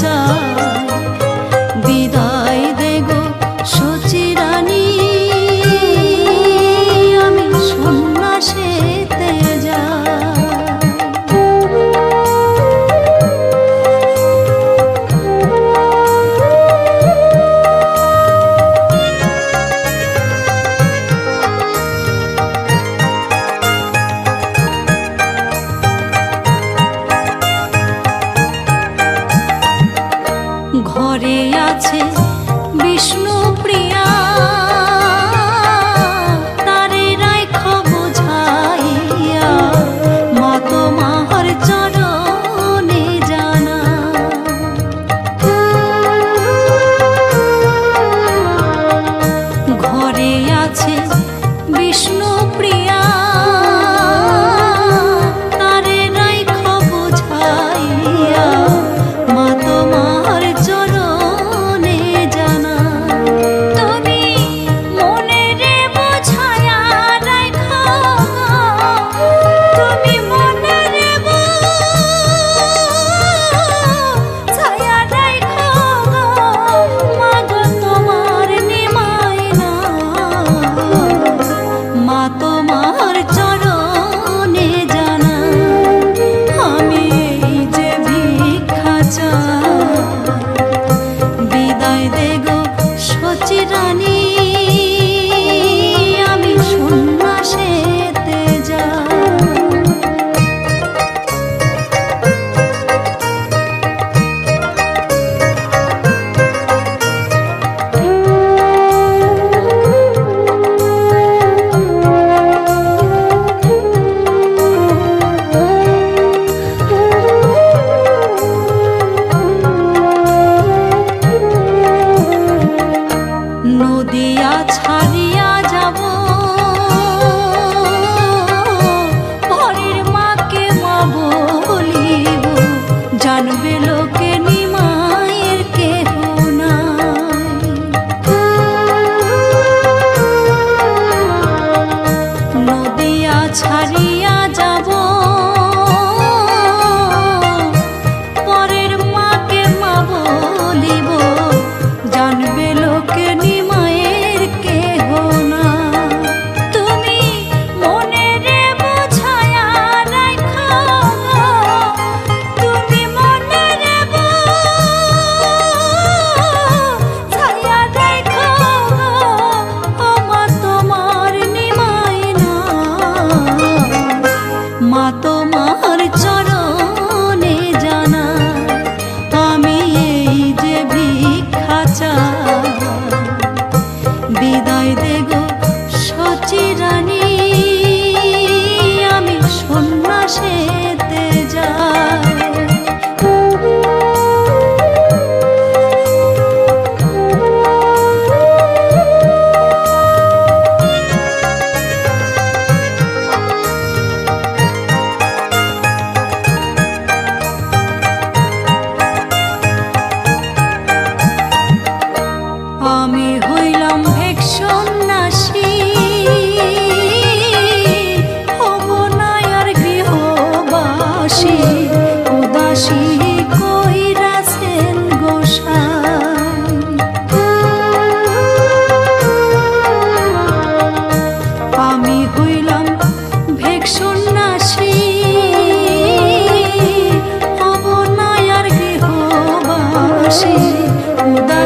time ঘরে আছে বিষ্ণু প্রিয়া। বোঝাইয়া জানা। ঘরে আছে বিষ্ণু ছাড়িয়া ছাড়িয়া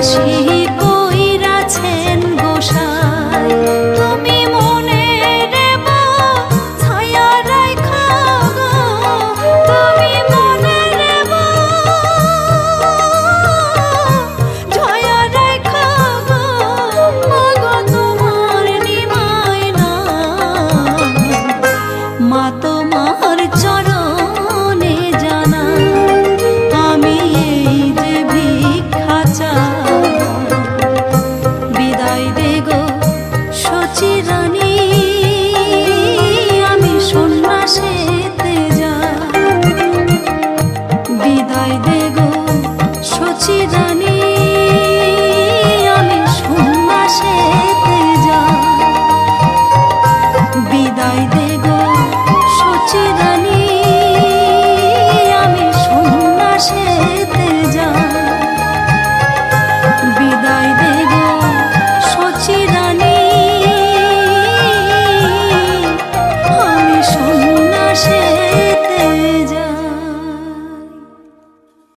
情。বিদায় দে